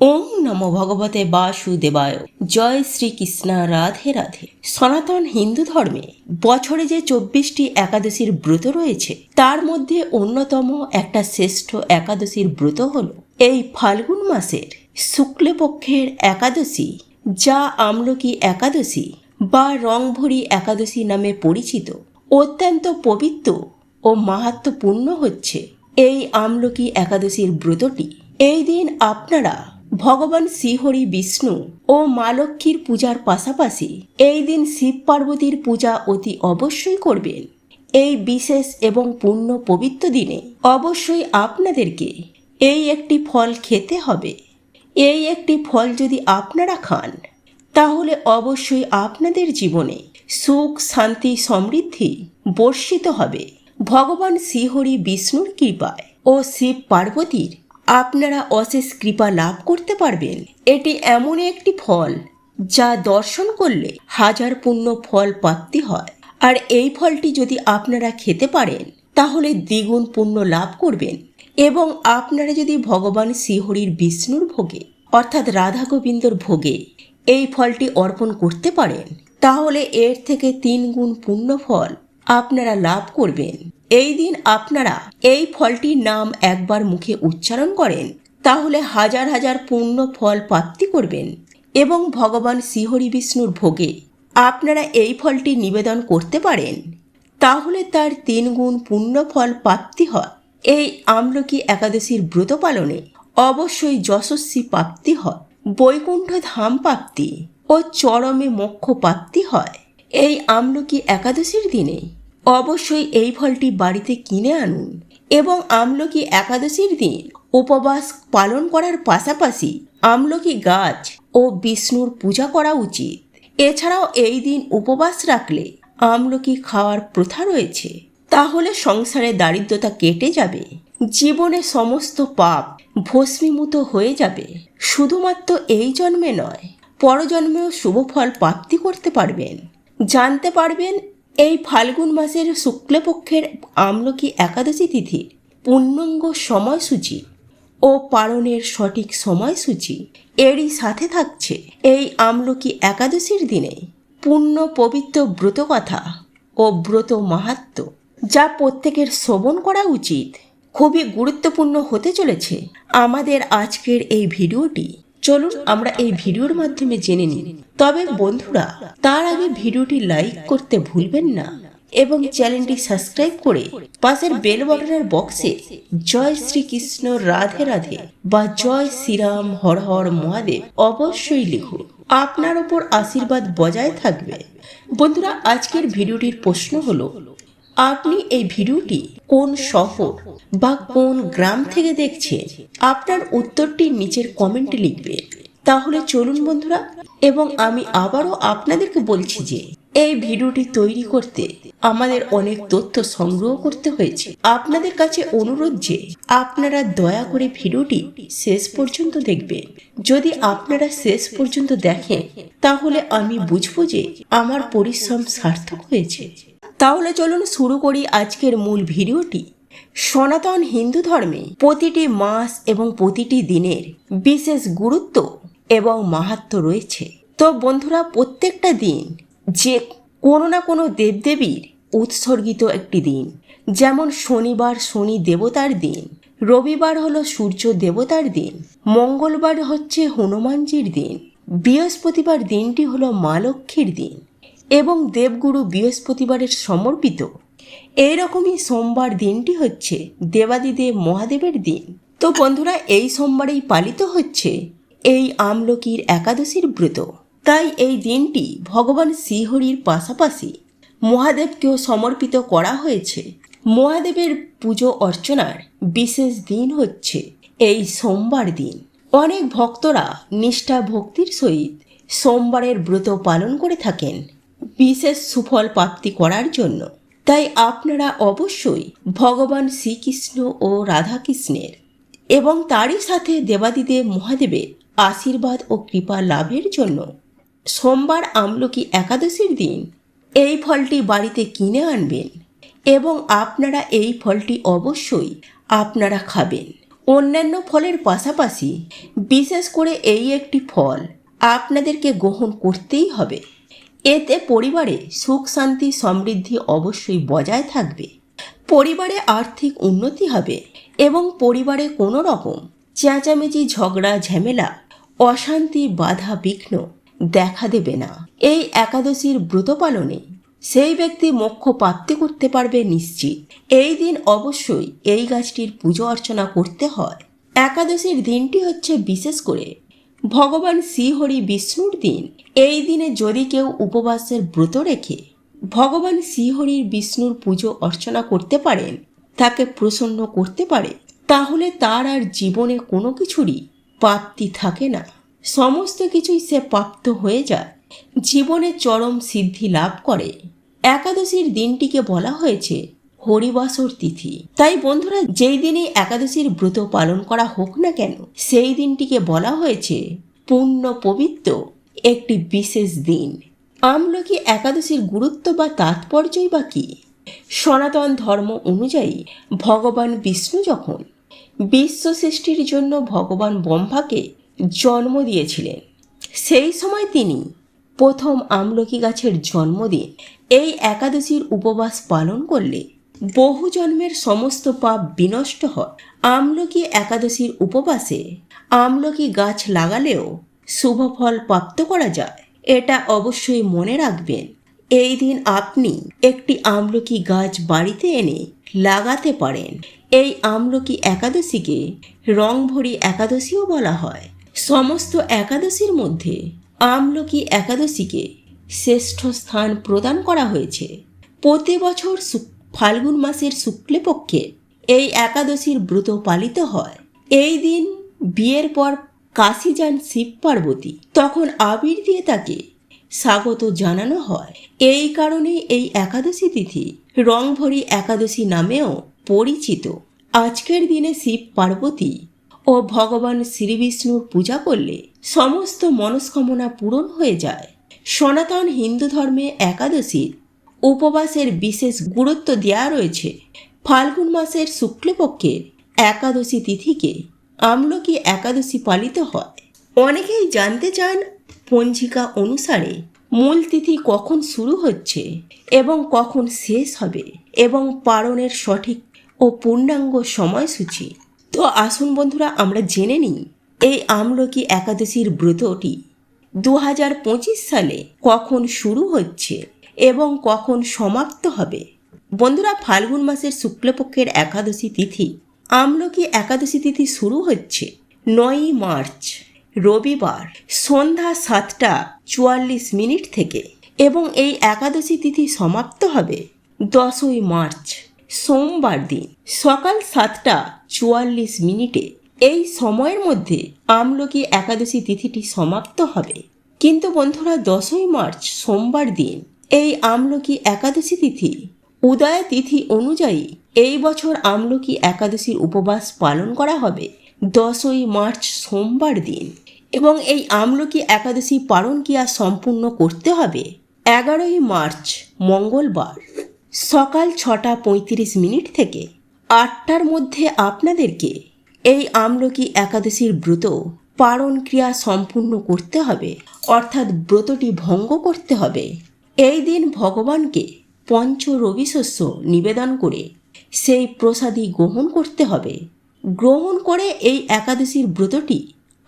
ওম নমো ভগবতে বাসুদেবায়। জয় শ্রীকৃষ্ণ, রাধে রাধে। সনাতন হিন্দু ধর্মে বছরে যে চব্বিশটি একাদশীর ব্রত রয়েছে, তার মধ্যে অন্যতম একটা শ্রেষ্ঠ একাদশীর ব্রত হল এই ফাল্গুন মাসের শুক্লপক্ষের একাদশী, যা আমলকি একাদশী বা রংভরি একাদশী নামে পরিচিত। অত্যন্ত পবিত্র ও মাহাত্মপূর্ণ হচ্ছে এই আমলকি একাদশীর ব্রতটি। এই দিন আপনারা ভগবান শ্রীহরি বিষ্ণু ও মা লক্ষ্মীর পূজার পাশাপাশি এই দিন শিব পার্বতীর পূজা অতি অবশ্যই করবেন। এই বিশেষ এবং পূর্ণ পবিত্র দিনে অবশ্যই আপনাদেরকে এই একটি ফল খেতে হবে। এই একটি ফল যদি আপনারা খান, তাহলে অবশ্যই আপনাদের জীবনে সুখ, শান্তি, সমৃদ্ধি বর্ষিত হবে। ভগবান শ্রীহরি বিষ্ণুর কৃপায় ও শিব পার্বতীর আপনারা অশেষ কৃপা লাভ করতে পারবেন। এটি এমন একটি ফল যা দর্শন করলে হাজার পূর্ণ ফল প্রাপ্তি হয়। আর এই ফলটি যদি আপনারা খেতে পারেন, তাহলে দ্বিগুণ পুণ্য লাভ করবেন এবং আপনারা যদি ভগবান শ্রীহরির বিষ্ণুর ভোগে, অর্থাৎ রাধা গোবিন্দর ভোগে, এই ফলটি অর্পণ করতে পারেন, তাহলে এর থেকে তিন গুণ পুণ্য ফল আপনারা লাভ করবেন। এই দিন আপনারা এই ফলটির নাম একবার মুখে উচ্চারণ করেন, তাহলে হাজার হাজার পূর্ণ ফল প্রাপ্তি করবেন এবং ভগবান শ্রীহরি বিষ্ণুর ভোগে আপনারা এই ফলটি নিবেদন করতে পারেন। তাহলে তার তিন গুণ পুণ্য ফল প্রাপ্তি হয়। এই আমলকি একাদশীর ব্রত পালনে অবশ্যই যশস্বী প্রাপ্তি হয়, বৈকুণ্ঠ ধাম প্রাপ্তি ও চরমে মোক্ষ প্রাপ্তি হয়। এই আমলকি একাদশীর দিনে অবশ্যই এই ফলটি বাড়িতে কিনে আনুন এবং আমলকি একাদশীর দিন উপবাস পালন করার পাশাপাশি আমলকি গাছ ও বিষ্ণুর পূজা করা উচিত। এছাড়াও এই দিন উপবাস রাখলে আমলকি খাওয়ার প্রথা রয়েছে। তাহলে সংসারে দারিদ্রতা কেটে যাবে, জীবনে সমস্ত পাপ ভস্মীভূত হয়ে যাবে। শুধুমাত্র এই জন্মে নয়, পরজন্মেও শুভ ফল প্রাপ্তি করতে পারবেন। জানতে পারবেন এই ফাল্গুন মাসের শুক্লপক্ষের আমলকি একাদশী তিথির পূর্ণাঙ্গ সময়সূচি ও পালনের সঠিক সময়সূচি এরই সাথে থাকছে এই আমলকি একাদশীর দিনে পূর্ণ পবিত্র ব্রতকথা ও ব্রত মাহাত্ম, যা প্রত্যেকের শ্রবণ করা উচিত। খুবই গুরুত্বপূর্ণ হতে চলেছে। আমাদের আজকের এই ভিডিওটি চলুন আমরা এই ভিডিওর মাধ্যমে জেনে নিই। তবে বন্ধুরা, তার আগে ভিডিওটি লাইক করতে ভুলবেন না এবং চ্যানেলটি সাবস্ক্রাইব করে পাশের বেল বাটনের বক্সে জয় শ্রীকৃষ্ণ, রাধে রাধে বা জয় শ্রীরাম, হর হর মহাদেব অবশ্যই লিখুন আপনার ওপর আশীর্বাদ বজায় থাকবে। বন্ধুরা, আজকের ভিডিওটির প্রশ্ন হলো, আপনি এই ভিডিওটি কোন শহর বা কোন গ্রাম থেকে দেখছে? আপনার উত্তরটি নিচের কমেন্টে লিখবে। তাহলে চলুন বন্ধুরা, এবং আমি আবারও আপনাদেরকে বলছি যে, এই ভিডিওটি তৈরি করতে আমাদের অনেক তথ্য সংগ্রহ করতে হয়েছে। আপনাদের কাছে অনুরোধ যে, আপনারা দয়া করে ভিডিওটি শেষ পর্যন্ত দেখবেন। যদি আপনারা শেষ পর্যন্ত দেখেন, তাহলে আমি বুঝব যে, আমার পরিশ্রম সার্থক হয়েছে। তাহলে চলুন শুরু করি আজকের মূল ভিডিওটি। সনাতন হিন্দু ধর্মে প্রতিটি মাস এবং প্রতিটি দিনের বিশেষ গুরুত্ব এবং মাহাত্ম রয়েছে। তো বন্ধুরা, প্রত্যেকটা দিন যে কোনো না কোনো দেবদেবীর উৎসর্গিত একটি দিন। যেমন শনিবার শনি দেবতার দিন, রবিবার হলো সূর্য দেবতার দিন, মঙ্গলবার হচ্ছে হনুমানজির দিন, বৃহস্পতিবার দিনটি হলো মা লক্ষ্মীর দিন। এবং দেবগুরু বৃহস্পতিবারের সমর্পিত। এইরকমই সোমবার দিনটি হচ্ছে দেবাদিদেব মহাদেবের দিন। তো বন্ধুরা, এই সোমবারেই পালিত হচ্ছে এই আমলকির একাদশীর ব্রত। তাই এই দিনটি ভগবান শ্রীহরির পাশাপাশি মহাদেবকেও সমর্পিত করা হয়েছে। মহাদেবের পুজো অর্চনার বিশেষ দিন হচ্ছে এই সোমবার দিন। অনেক ভক্তরা নিষ্ঠা ভক্তির সহিত সোমবারের ব্রত পালন করে থাকেন। বিশেষ সুফল প্রাপ্তি করার জন্য। তাই আপনারা অবশ্যই ভগবান শ্রীকৃষ্ণ ও রাধাকৃষ্ণের এবং তারই সাথে দেবাদিদেব মহাদেবের আশীর্বাদ ও কৃপা লাভের জন্য সোমবার আমলকি একাদশীর দিন এই ফলটি বাড়িতে কিনে আনবেন এবং আপনারা এই ফলটি অবশ্যই আপনারা খাবেন। অন্যান্য ফলের পাশাপাশি বিশেষ করে এই একটি ফল আপনাদেরকে গ্রহণ করতেই হবে। এতে পরিবারে সুখ, শান্তি, সমৃদ্ধি অবশ্যই বজায় থাকবে। পরিবারে আর্থিক উন্নতি হবে এবং পরিবারে কোনো রকম চেঁচামেচি, ঝগড়া, ঝামেলা, অশান্তি, বাধা বিঘ্ন দেখা দেবে না। এই একাদশীর ব্রত পালনে সেই ব্যক্তি মোক্ষ প্রাপ্তি করতে পারবে নিশ্চিত। এই দিন অবশ্যই এই গাছটির পুজো অর্চনা করতে হয়। একাদশীর দিনটি হচ্ছে বিশেষ করে ভগবান শ্রীহরি বিষ্ণুর দিন। এই দিনে যদি কেউ উপবাসের ব্রত রেখে ভগবান শ্রীহরির বিষ্ণুর পুজো অর্চনা করতে পারেন তাকে প্রসন্ন করতে পারে, তাহলে তার আর জীবনে কোনো কিছুরই প্রাপ্তি থাকে না। সমস্ত কিছুই সে প্রাপ্ত হয়ে যায়। জীবনে চরম সিদ্ধি লাভ করে। একাদশীর দিনটিকে বলা হয়েছে হরিবাসর তিথি। তাই বন্ধুরা, যেই দিনে একাদশীর ব্রত পালন করা হোক না কেন, সেই দিনটিকে বলা হয়েছে পূর্ণ পবিত্র একটি বিশেষ দিন। আমলকি একাদশীর গুরুত্ব বা তাৎপর্যই বা কী? সনাতন ধর্ম অনুযায়ী ভগবান বিষ্ণু যখন বিশ্ব সৃষ্টির জন্য ভগবান ব্রহ্মাকে জন্ম দিয়েছিলেন, সেই সময় তিনি প্রথম আমলকি গাছের জন্মদিন এই একাদশীর উপবাস পালন করলে বহু জন্মের সমস্ত পাপ বিনষ্ট হয়। আমলকি একাদশীর উপবাসে আমলকি গাছ লাগালেও শুভ ফল প্রাপ্ত করা যায়। এটা অবশ্যই মনে রাখবেন। এই দিন আপনি একটি আমলকি গাছ বাড়িতে এনে লাগাতে পারেন। এই আমলকি একাদশীকে রংভরি একাদশীও বলা হয়। সমস্ত একাদশীর মধ্যে আমলকি একাদশীকে শ্রেষ্ঠ স্থান প্রদান করা হয়েছে। প্রতি বছর ফাল্গুন মাসের শুক্লপক্ষে এই একাদশীর ব্রত পালিত হয়। এই দিন বিয়ের পর কাশি যান শিব পার্বতী। তখন আবির দিয়ে তাকে স্বাগত জানানো হয়। এই কারণে এই একাদশী তিথি রংভরি একাদশী নামেও পরিচিত। আজকের দিনে শিব পার্বতী ও ভগবান শ্রীবিষ্ণুর পূজা করলে সমস্ত মনস্কামনা পূরণ হয়ে যায়। সনাতন হিন্দু ধর্মে একাদশীর উপবাসের বিশেষ গুরুত্ব দেওয়া রয়েছে। ফাল্গুন মাসের শুক্লপক্ষের একাদশী তিথিকে আমলকি একাদশী পালিত হয়। অনেকেই জানতে চান পঞ্জিকা অনুসারে মূল তিথি কখন শুরু হচ্ছে এবং কখন শেষ হবে এবং পালনের সঠিক ও পূর্ণাঙ্গ সময়সূচি। তো আসুন বন্ধুরা, আমরা জেনে নিই এই আমলকি একাদশীর ব্রতটি দু হাজার পঁচিশ সালে কখন শুরু হচ্ছে। এবং কখন সমাপ্ত হবে? বন্ধুরা, ফাল্গুন মাসের শুক্লপক্ষের একাদশী তিথি। আমলকি একাদশী তিথি শুরু হচ্ছে? নয়ই মার্চ, রবিবার, সন্ধ্যা সাতটা চুয়াল্লিশ মিনিট থেকে। এবং এই একাদশী তিথি সমাপ্ত হবে দশই মার্চ, সোমবার দিন, সকাল সাতটা চুয়াল্লিশ মিনিটে। এই সময়ের মধ্যে আমলকি একাদশী তিথিটি সমাপ্ত হবে? কিন্তু বন্ধুরা, দশই মার্চ, সোমবার দিন এই আমলকি একাদশী তিথি। উদয় তিথি অনুযায়ী এই বছর আমলকি একাদশীর উপবাস পালন করা হবে দশই মার্চ সোমবার দিন এবং এই আমলকি একাদশী পালন ক্রিয়া সম্পূর্ণ করতে হবে এগারোই মার্চ মঙ্গলবার সকাল ছটা পঁয়ত্রিশ মিনিট থেকে আটটার মধ্যে আপনাদেরকে এই আমলকি একাদশীর ব্রত পালন ক্রিয়া সম্পূর্ণ করতে হবে অর্থাৎ ব্রতটি ভঙ্গ করতে হবে। এই দিন ভগবানকে পঞ্চ রবি শস্য নিবেদন করে সেই প্রসাদী গ্রহণ করতে হবে। গ্রহণ করে এই একাদশীর ব্রতটি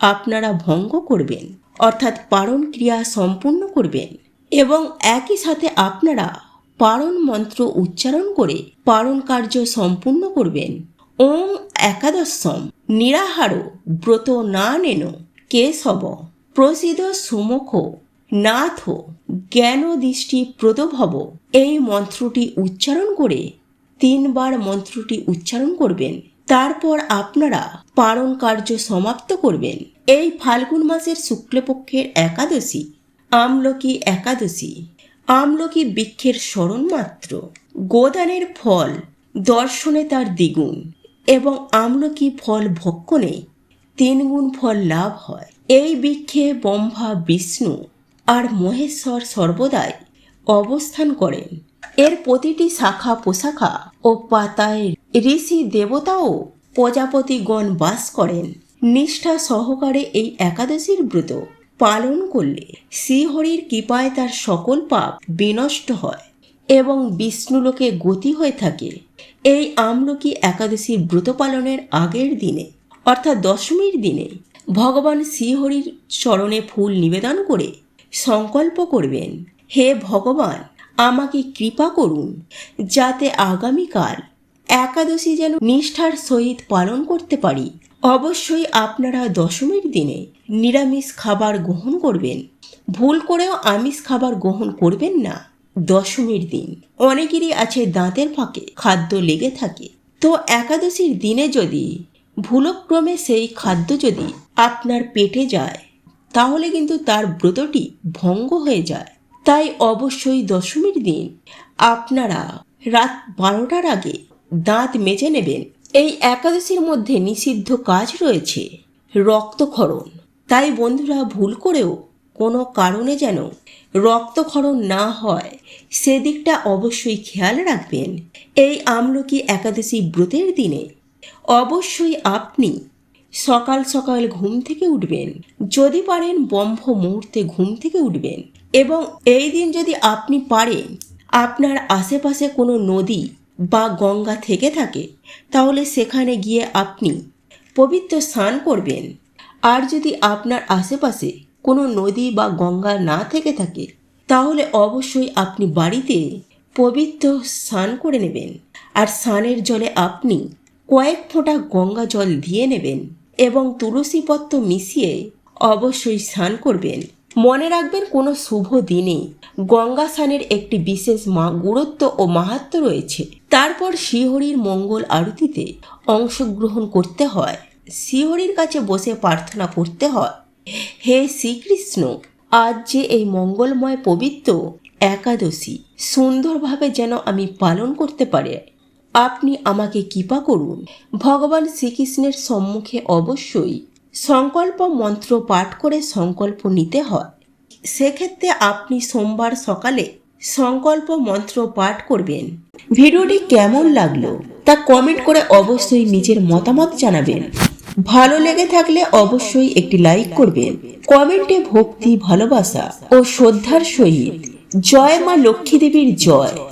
আপনারা ভঙ্গ করবেন, অর্থাৎ পারণ ক্রিয়া সম্পূর্ণ করবেন এবং একই সাথে আপনারা পারণ মন্ত্র উচ্চারণ করে পারণ কার্য সম্পূর্ণ করবেন। ওম একাদশম নিরাহার ব্রত না নেন কেশব প্রসিদ সুমুখ নাথ জ্ঞান দৃষ্টি প্রদভব। এই মন্ত্রটি উচ্চারণ করে তিনবার মন্ত্রটি উচ্চারণ করবেন। তারপর আপনারা পারণ কার্য সমাপ্ত করবেন। এই ফাল্গুন মাসের শুক্লপক্ষের একাদশী, আমলকি একাদশী। আমলকি বৃক্ষের স্মরণ মাত্র। গোদানের ফল দর্শনে তার দ্বিগুণ এবং আমলকি ফল ভক্ষণে তিনগুণ ফল লাভ হয়। এই বৃক্ষে ব্রহ্মা, বিষ্ণু আর মহেশ্বর সর্বদাই অবস্থান করেন। এর প্রতিটি শাখা পোশাখা ও পাতায় ঋষি দেবতাও প্রজাপতিগণ বাস করেন। নিষ্ঠা সহকারে এই একাদশীর ব্রত পালন করলে শ্রীহরির কৃপায় তার সকল পাপ বিনষ্ট হয় এবং বিষ্ণুলোকে গতি হয়ে থাকে। এই আমলকি একাদশীর ব্রত পালনের আগের দিনে, অর্থাৎ দশমীর দিনে ভগবান শ্রীহরির চরণে ফুল নিবেদন করে সংকল্প করবেন। হে ভগবান, আমাকে কৃপা করুন, যাতে আগামীকাল একাদশী যেন নিষ্ঠার সহিত পালন করতে পারি। অবশ্যই আপনারা দশমীর দিনে নিরামিষ খাবার গ্রহণ করবেন। ভুল করেও আমিষ খাবার গ্রহণ করবেন না দশমীর দিন। অনেকেরই আছে দাঁতের ফাঁকে খাদ্য লেগে থাকে। তো একাদশীর দিনে যদি ভুলক্রমে সেই খাদ্য যদি আপনার পেটে যায় তাহলে কিন্তু তার ব্রতটি ভঙ্গ হয়ে যায়। তাই অবশ্যই দশমীর দিন আপনারা রাত বারোটার আগে দাঁত মেজে নেবেন। এই একাদশীর মধ্যে নিষিদ্ধ কাজ রয়েছে, রক্তক্ষরণ। তাই বন্ধুরা, ভুল করেও কোনো কারণে যেন রক্তক্ষরণ না হয়, সেদিকটা অবশ্যই খেয়াল রাখবেন। এই আমলকি একাদশী ব্রতের দিনে অবশ্যই আপনি সকাল সকাল ঘুম থেকে উঠবেন। যদি পারেন বম্ভ মুহূর্তে ঘুম থেকে উঠবেন। এবং এই দিন যদি আপনি পারেন, আপনার আশেপাশে কোনো নদী বা গঙ্গা থেকে থাকে, তাহলে সেখানে গিয়ে আপনি পবিত্র স্নান করবেন। আর যদি আপনার আশেপাশে কোনো নদী বা গঙ্গা না থেকে থাকে, তাহলে অবশ্যই আপনি বাড়িতে পবিত্র স্নান করে নেবেন। আর স্নানের জলে আপনি কয়েক ফোঁটা গঙ্গা জল দিয়ে নেবেন। এবং তুলসী পত্র মিশিয়ে অবশ্যই স্নান করবেন। মনে রাখবেন কোনো শুভ দিনে গঙ্গা স্নানের একটি বিশেষ গুরুত্ব ও মাহাত্ম রয়েছে। তারপর শ্রীহরির মঙ্গল আরতিতে অংশগ্রহণ করতে হয়। শ্রীহরির কাছে বসে প্রার্থনা করতে হয়, হে শ্রীকৃষ্ণ, আজ যে এই মঙ্গলময় পবিত্র একাদশী সুন্দরভাবে যেন আমি পালন করতে পারে আপনি আমাকে কৃপা করুন। ভগবান শ্রীকৃষ্ণের সম্মুখে অবশ্যই সংকল্প মন্ত্র পাঠ করে সংকল্প নিতে হয়। সেক্ষেত্রে আপনি সোমবার সকালে সংকল্প মন্ত্র পাঠ করবেন। ভিডিওটি কেমন লাগল তা কমেন্ট করে অবশ্যই নিজের মতামত জানাবেন। ভালো লেগে থাকলে অবশ্যই একটি লাইক করবেন। কমেন্টে ভক্তি, ভালোবাসা ও শ্রদ্ধার সহিত জয় মা লক্ষ্মী দেবীর জয়।